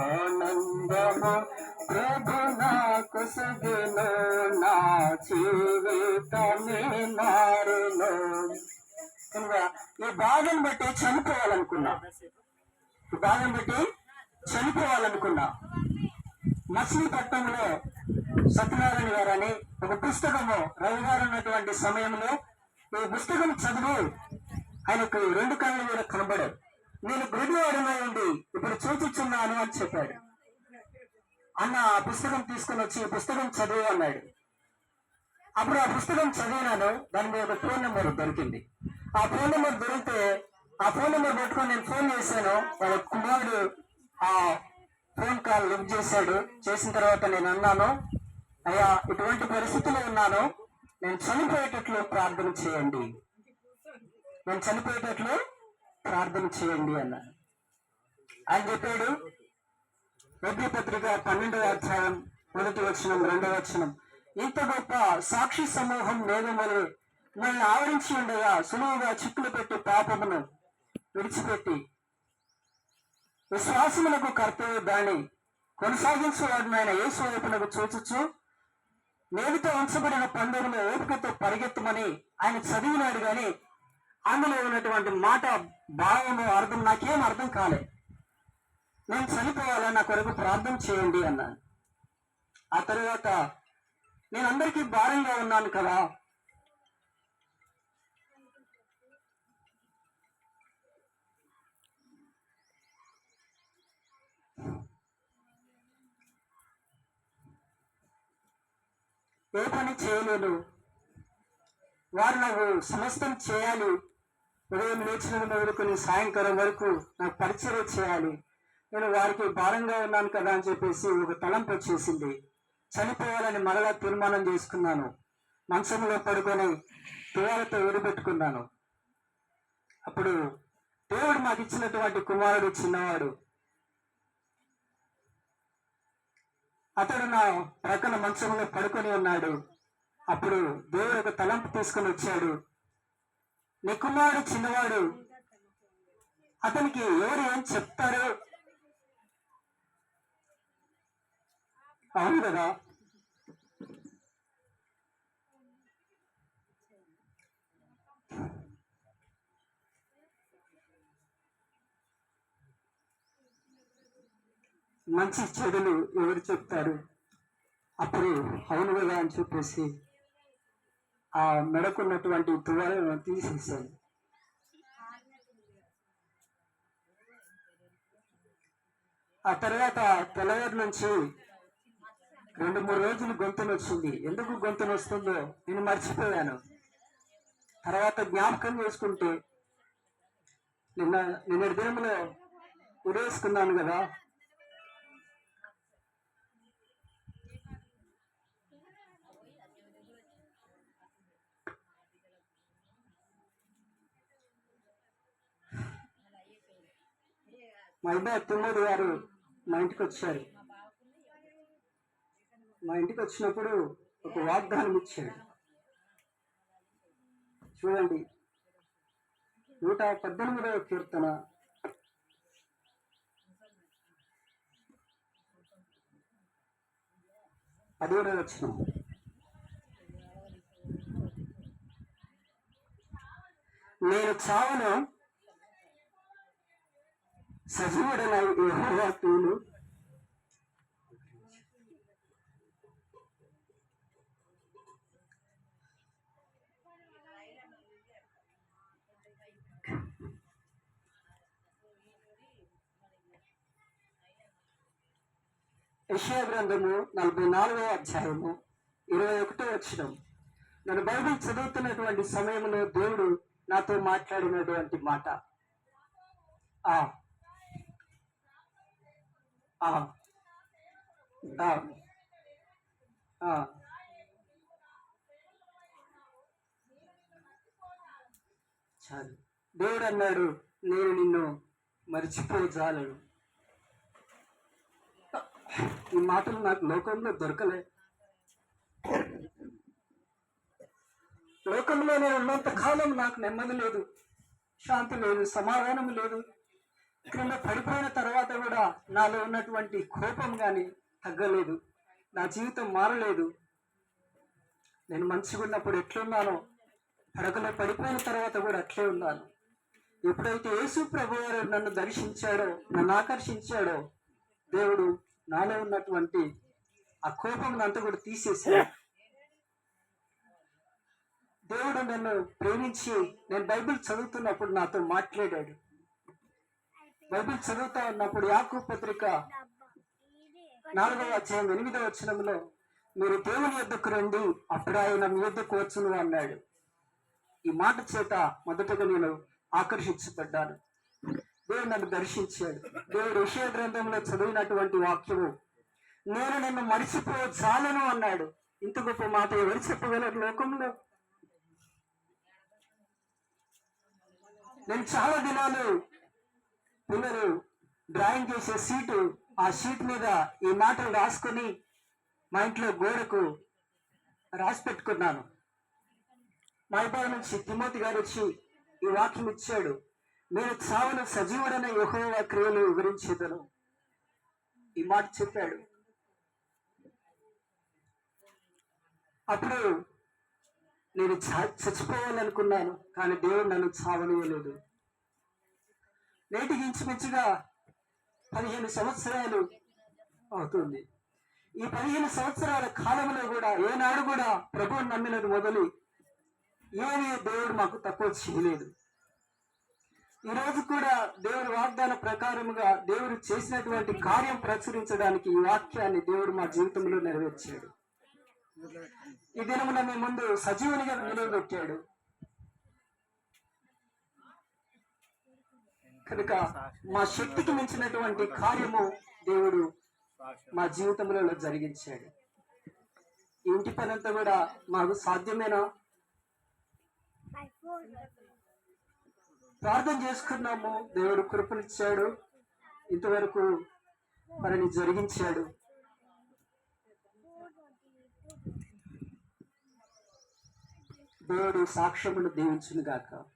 ఆనందము ప్రభు నాకు సగును నా జీవితమే మారును. ఈ బాధను బట్టి చనిపోవాలనుకున్నా. ఈ బాధను బట్టి చనిపోవాలనుకున్నా. మచిలీపట్నంలో సత్యనారాయణ గారు అని ఒక పుస్తకము రవి గారు ఉన్నటువంటి సమయంలో ఈ పుస్తకం చదివి ఆయనకు రెండు కళ్ళు కూడా కనబడారు నేను గురువారంలో ఉండి ఇప్పుడు చూపించున్నాను అని చెప్పాడు. అన్న ఆ పుస్తకం తీసుకుని వచ్చి పుస్తకం చదువు అన్నాడు. అప్పుడు ఆ పుస్తకం చదివినాను దాని మీద ఒక ఫోన్ నెంబర్ దొరికింది. ఆ ఫోన్ నెంబర్ దొరికితే ఆ ఫోన్ నెంబర్ పెట్టుకొని నేను ఫోన్ చేశాను. వాళ్ళ కుమారుడు ఆ ఫోన్ కాల్ లిఫ్ట్ చేశాడు. చేసిన తర్వాత నేను అన్నాను అయ్యా ఇటువంటి పరిస్థితిలో ఉన్నాను. నేను చనిపోయేటట్లు ప్రార్థన చేయండి. నేను చనిపోయేటట్లు ప్రార్థన చేయండి అన్నాను. ఆయన చెప్పాడు రెడ్డి పత్రిక పన్నెండవ అధ్యాయం మొదటి వచనం రెండవ వచనం. ఇంత గొప్ప సాక్షి సమూహం మేఘములు మనల్ని ఆవరించి ఉండగా సులువుగా చిక్కులు పెట్టి పాపమును విడిచిపెట్టి విశ్వాసములకు కర్తవ్య దాన్ని కొనసాగించేవాడిని ఆయన యేసు వైపునకు చూచుచు నేటితో ఉంచబడిన పండుగలో ఓపికతో పరిగెత్తమని ఆయన చదివినాడు కానీ అందులో ఉన్నటువంటి మాట భావము అర్థం నాకేం అర్థం కాలేదు నేను చనిపోవాలని నా కొరకు ప్రార్థన చేయండి అన్నాను ఆ తరువాత నేను అందరికీ భారంగా ఉన్నాను కదా. ఏ పని చేయలేను. వారు నాకు సమస్తం చేయాలి. ఉదయం లేచిన మొదలుకొని సాయంకాలం వరకు నాకు పరిచయం చేయాలి. నేను వారికి భారంగా ఉన్నాను కదా అని చెప్పేసి ఒక తలంపు వచ్చేసింది. చనిపోవాలని మరలా తీర్మానం చేసుకున్నాను. మంచంలో పడుకొని తువాలతో ఊరిపెట్టుకున్నాను అప్పుడు దేవుడు మాకు ఇచ్చినటువంటి కుమారుడు చిన్నవాడు. అతడు నా ప్రక్కన మంచంలో పడుకొని ఉన్నాడు. అప్పుడు దేవుడు ఒక తలంపు తీసుకొని వచ్చాడు. నీ కుమారుడు చిన్నవాడు. అతనికి ఎవరు ఏం చెప్తారు అవును కదా మంచి చెడులు ఎవరు చెప్తారు? అప్పుడు అవును కదా అని చెప్పేసి ఆ మెడకున్నటువంటి తువాలను తీసేసాను ఆ తర్వాత తెల్లవారు నుంచి రెండు మూడు రోజులు గొంతును వచ్చింది ఎందుకు గొంతును వస్తుందో నేను మర్చిపోయాను. తర్వాత జ్ఞాపకం చేసుకుంటే నిన్న నిన్నటి దినంలో ఉరేసుకున్నాను కదా. మా ఇద్దరు తిమ్మూరు గారు మా ఇంటికి వచ్చారు. మా ఇంటికి వచ్చినప్పుడు ఒక వాగ్దానం ఇచ్చాడు చూడండి నూట పద్దెనిమిదవ కీర్తన. పదిహేడవ వచ్చిన నేను చావును సజీవుడన యెహోవా తోను గ్రంథము నలభై నాలుగవ అధ్యాయము ఇరవై ఒకటో వచ్చిన నేను బైబిల్ చదువుతున్నటువంటి సమయంలో దేవుడు నాతో మాట్లాడినటువంటి మాట. ఆ. ఆ. ఆ. చాలు. దేవుడు అన్నాడు నేను నిన్ను మర్చిపోజాలను ఈ మాటలు నాకు లోకంలో దొరకలే. లోకంలో నేను ఉన్నంత కాలం నాకు నెమ్మది లేదు శాంతి లేదు సమాధానం లేదు. క్రింద పడిపోయిన తర్వాత కూడా నాలో ఉన్నటువంటి కోపం కానీ తగ్గలేదు నా జీవితం మారలేదు. నేను మంచిగా ఉన్నప్పుడు ఎట్లున్నానో పడకలో పడిపోయిన తర్వాత కూడా అట్లే ఉన్నాను. ఎప్పుడైతే యేసు ప్రభు నన్ను దర్శించాడో నన్ను ఆకర్షించాడో దేవుడు నాలో ఉన్నటువంటి ఆ కోపం అంతా కూడా తీసేసా దేవుడు నన్ను ప్రేమించి నేను బైబిల్ చదువుతున్నప్పుడు నాతో మాట్లాడాడు. బైబిల్ చదువుతా ఉన్నప్పుడు యాకు పత్రిక నాలుగవ అధ్యాయం ఎనిమిదవ వచనంలో మీరు దేవుని యొద్దకు రండి అప్పుడు ఆయన మీ యొద్దకు వచ్చును అన్నాడు. ఈ మాట చేత మొదటగా నేను ఆకర్షించబడ్డాను. దేవుడు నన్ను దర్శించాడు. దేవుడు విషయ గ్రంథంలో చదివినటువంటి వాక్యము నేను నిన్ను మరిచిపో చాలను అన్నాడు. ఇంత గొప్ప మాట ఎవరు చెప్పగలరు లోకంలో? నేను చాలా దినాలు పిల్లలు డ్రాయింగ్ చేసే సీటు ఆ షీట్ మీద ఈ మాటలు రాసుకొని మా ఇంట్లో గోడకు రాసి పెట్టుకున్నాను. ఇబ్బంది నుంచి తిమోతి గారు వచ్చి ఈ వాక్యం ఇచ్చాడు. నేను చావును సజీవుడైన యహోవ క్రియలు వివరించేదను. ఈ మాట చెప్పాడు. అప్పుడు నేను చ- చచ్చిపోవాలనుకున్నాను కానీ దేవుడు నన్ను చావనియలేదు నేటికి ఇంచుమించుగా పదిహేను సంవత్సరాలు అవుతుంది. ఈ పదిహేను సంవత్సరాల కాలంలో కూడా ఏనాడు కూడా ప్రభువు నమ్మినది మొదలు ఏమీ దేవుడు మాకు తక్కువ చేయలేదు. ఈ రోజు కూడా దేవుడి వాగ్దాన ప్రకారముగా దేవుడు చేసినటువంటి కార్యం ప్రచురించడానికి ఈ వాక్యాన్ని దేవుడు మా జీవితంలో నెరవేర్చాడు. ఈ దినమున మీ ముందు సజీవునిగా నిలబెట్టాడు. కనుక మా శక్తికి మించినటువంటి కార్యము దేవుడు మా జీవితంలో జరిగించాడు. ఇంటి పనంతా కూడా మాకు సాధ్యమేనా? ప్రార్థన చేసుకున్నాము. దేవుడు కృపనిచ్చాడు. ఇంతవరకు మనని జరిగించాడు. దేవుడు సాక్ష్యమును దీవించును గాక